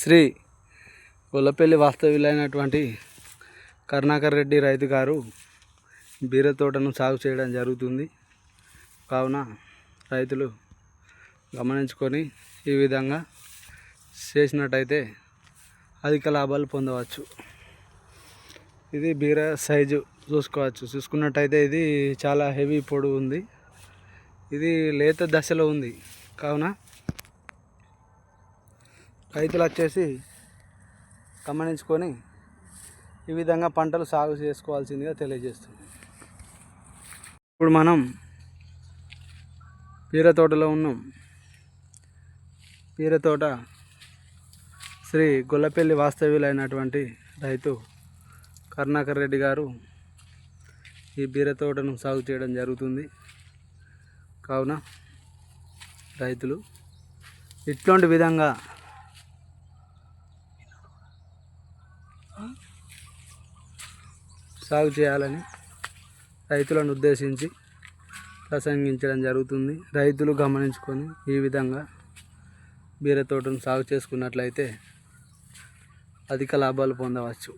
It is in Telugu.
శ్రీ గొల్లపల్లి వాస్తవ్యులైనటువంటి కరుణాకర్ రెడ్డి రైతు గారు బీర తోటను సాగు చేయడం జరుగుతుంది. కావున రైతులు గమనించుకొని ఈ విధంగా చేసినట్టయితే అధిక లాభాలు పొందవచ్చు. ఇది బీర సైజు చూసుకోవచ్చు. చూసుకున్నట్టయితే ఇది చాలా హెవీ పొడవు ఉంది. ఇది లేత దశలో ఉంది. కావున రైతులు వచ్చేసి గమనించుకొని ఈ విధంగా పంటలు సాగు చేసుకోవాల్సిందిగా తెలియజేస్తుంది ఇప్పుడు మనం పీర తోటలో ఉన్నాం. పీర తోట శ్రీ గొల్లపల్లి వాస్తవ్యులైనటువంటి రైతు కరుణాకర్ రెడ్డి గారు ఈ బీర తోటను సాగు చేయడం జరుగుతుంది. కావున రైతులు ఇట్లాంటి విధంగా సాగు చేయాలని రైతులను ఉద్దేశించి ప్రసంగించడం జరుగుతుంది. రైతులు గమనించుకొని ఈ విధంగా బీర తోటను సాగు చేసుకున్నట్లయితే అధిక లాభాలు పొందవచ్చు.